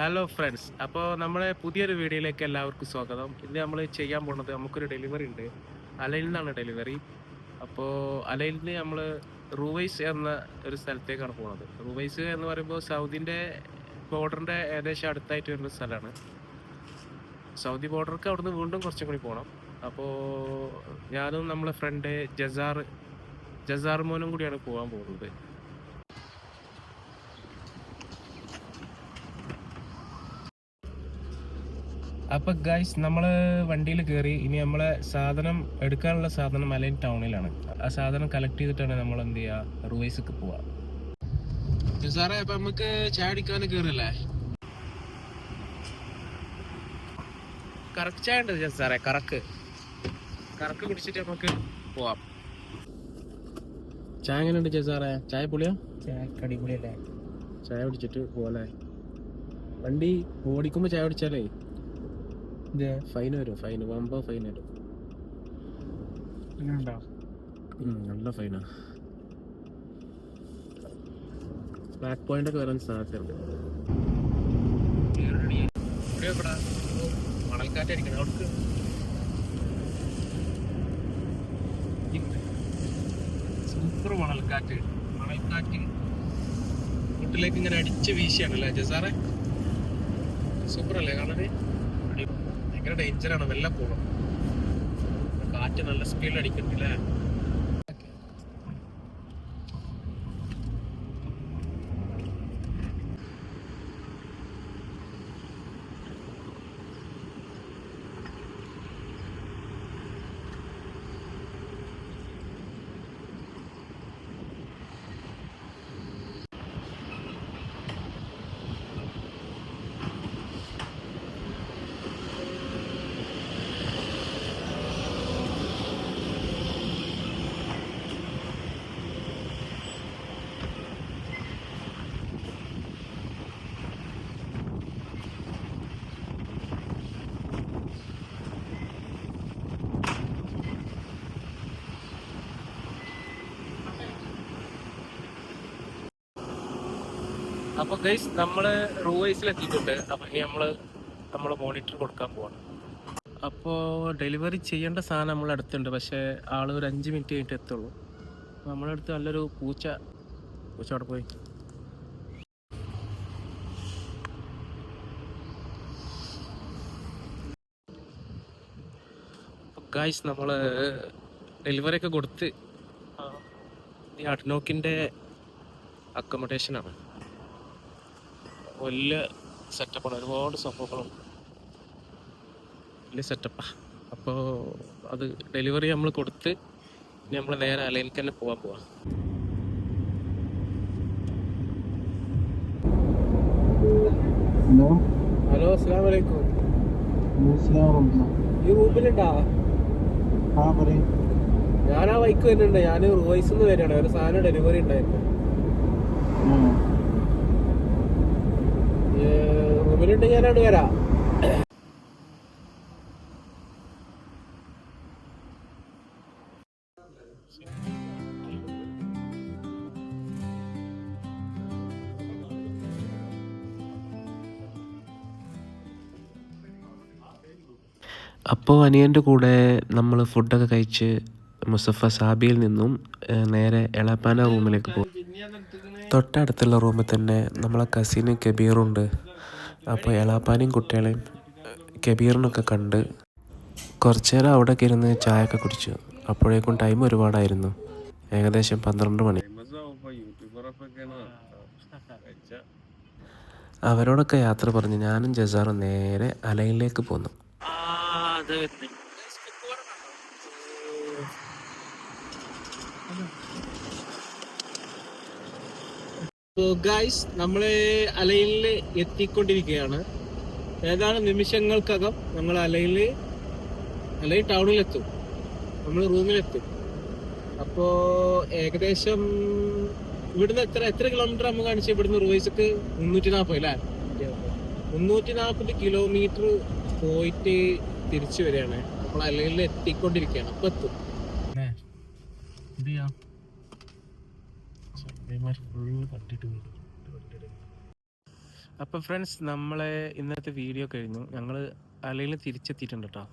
Hello friends അപ്പോൾ നമ്മളെ പുതിയൊരു വീഡിയോയിലേക്ക് എല്ലാവർക്കും സ്വാഗതം. ഇന്ന് നമ്മൾ ചെയ്യാൻ പോകുന്നത് നമുക്കൊരു ഡെലിവറി ഉണ്ട്. അലയിൽ നിന്നാണ് ഡെലിവറി അപ്പോൾ അലയിൽ നിന്ന് നമ്മൾ റൂവൈസ് എന്ന ഒരു സ്ഥലത്തേക്കാണ് പോകുന്നത് റൂവൈസ് എന്ന് പറയുമ്പോൾ സൗദിന്റെ ബോർഡറിന്റെ ഏകദേശം അടുത്തായിട്ട് വരുന്ന സ്ഥലമാണ്. സൗദി ബോർഡർക്ക് അവിടുന്ന് വീണ്ടും കുറച്ചും കൂടി പോകണം അപ്പോൾ ഞാനും നമ്മളെ ഫ്രണ്ട് ജസാർ ജസാർ മോനും കൂടിയാണ് പോകാൻ പോകുന്നത്. അപ്പൊ ഗൈസ് നമ്മൾ വണ്ടിയിൽ കയറി ഇനി നമ്മളെ സാധനം എടുക്കാനുള്ള സാധനം മലയൻ ടൗണിലാണ്. ആ സാധനം കളക്ട് ചെയ്തിട്ടാണ് നമ്മൾ എന്ത് ചെയ്യാ റൂവൈസൊക്കെ പോവാ. സാറേ അപ്പൊ നമുക്ക് ചായ അടിക്കാൻ കയറല്ലേ കറക്ക് ചായ ഉണ്ട് സാറേ കറക്ക്. കറക്ക് കുടിച്ചിട്ട് നമുക്ക് പോവാം. ചായ എങ്ങനെ ഉണ്ട് സാറേ? ചായ പൊളിയാ? ചായ കടിപൊളിയല്ലേ ചായ കുടിച്ചിട്ട് പോവാല്ലേ വണ്ടി ഓടിക്കുമ്പോ ചായ കുടിച്ചാലേ? ഫൈൻ വരും ഫൈൻ വമ്പ ഫൈൻ വരും. നല്ല ഫൈനാ ബാക്ക് പോയിന്റ് ഒക്കെ വരാൻ സാധ്യതയുണ്ട്. മണൽക്കാറ്റടിക്കണം അവർക്ക് സൂപ്പർ മണൽക്കാറ്റ്. മണൽക്കാറ്റ് വീട്ടിലേക്ക് ഇങ്ങനെ അടിച്ച് വീശിയാണല്ലേ ജസാറെ? സൂപ്പർ അല്ലേ കാണാനേ അടി- ഭയങ്കര ഡേഞ്ചറാണ് വെള്ളം പോകണം കാറ്റ് നല്ല സ്പീഡിൽ അടിക്കണ്ടല്ലേ അപ്പൊ ഗൈസ് നമ്മൾ റൂവൈസിൽ എത്തിയിട്ടുണ്ട് അപ്പൊ ഇനി നമ്മൾ നമ്മൾ മോണിറ്റർ കൊടുക്കാൻ പോവാണ്. അപ്പോ ഡെലിവറി ചെയ്യേണ്ട സാധനം നമ്മൾ അടുത്തുണ്ട്. പക്ഷെ ആൾ ഒരു അഞ്ച് മിനിറ്റ് കഴിഞ്ഞിട്ട് എത്തുള്ളൂ. നമ്മുടെ അടുത്ത് നല്ലൊരു പൂച്ച. പൂച്ച അവിടെ പോയി. ഗായ്സ് നമ്മൾ ഡെലിവറി ഒക്കെ കൊടുത്ത് ഈ അഡ്നോക്കിന്റെ അക്കോമഡേഷനാണ് വലിയ സെറ്റപ്പാണ് ഒരുപാട് സംഭവങ്ങളുണ്ട്. വലിയ സെറ്റപ്പാണ് അപ്പോൾ അത് ഡെലിവറി നമ്മൾ കൊടുത്ത് നമ്മൾ നേരെ അലയിലേക്ക് തന്നെ പോകാൻ പോവാം. ഹലോ. ഹലോ അസ്സാം വലൈക്കും നമസ്കാരം ഈ റൂമിലുണ്ടാ? ആ പറയും. ഞാൻ ആ ബൈക്ക് വരുന്നുണ്ട്. ഞാൻ റൂവൈസ് നിന്ന് വരികയാണ്. ഒരു സാധനം ഡെലിവറി ഉണ്ടായിരുന്നു. റൂമിലുണ്ട് ഞാനവിടെ വരാം. അപ്പോൾ അനിയന്റെ കൂടെ നമ്മൾ ഫുഡൊക്കെ കഴിച്ച് മുസഫ സാബിയിൽ നിന്നും നേരെ എളപ്പാന റൂമിലേക്ക് പോകും തൊട്ടടുത്തുള്ള റൂമിൽ തന്നെ നമ്മളെ കസിന് കബീറുണ്ട്. അപ്പോൾ എളാപ്പാനെയും കുട്ടികളെയും കബീറിനൊക്കെ കണ്ട് കുറച്ചു നേരം അവിടെ ഇരുന്ന് ചായ ഒക്കെ കുടിച്ചു. അപ്പോഴേക്കും ടൈം ഒരുപാടായിരുന്നു. ഏകദേശം പന്ത്രണ്ട് മണി. അവരോടൊക്കെ യാത്ര പറഞ്ഞ് ഞാനും ജസാറും നേരെ അലയിലേക്ക് പോന്നു. ഗായ്സ് നമ്മൾ അലയിൽ എത്തിക്കൊണ്ടിരിക്കുകയാണ്. ഏതാനും നിമിഷങ്ങൾക്കകം നമ്മൾ അലയിൽ അലയിൽ ടൗണിലെത്തും. നമ്മൾ റൂമിലെത്തും. അപ്പോൾ ഏകദേശം ഇവിടുന്ന് എത്ര എത്ര കിലോമീറ്റർ നമ്മൾ കാണിച്ചു ഇവിടുന്ന് റൂവൈസക്ക്? മുന്നൂറ്റി നാൽപ്പത് അല്ലേ? മുന്നൂറ്റി നാൽപ്പത് കിലോമീറ്റർ പോയിട്ട് തിരിച്ചു വരികയാണ്. നമ്മൾ അലയിൽ എത്തിക്കൊണ്ടിരിക്കുകയാണ്. അപ്പൊ എത്തും. അപ്പോൾ ഫ്രണ്ട്സ് നമ്മളെ ഇന്നത്തെ വീഡിയോ കഴിഞ്ഞു. ഞങ്ങൾ അലയിൽ തിരിച്ചെത്തിയിട്ടുണ്ട് കേട്ടോ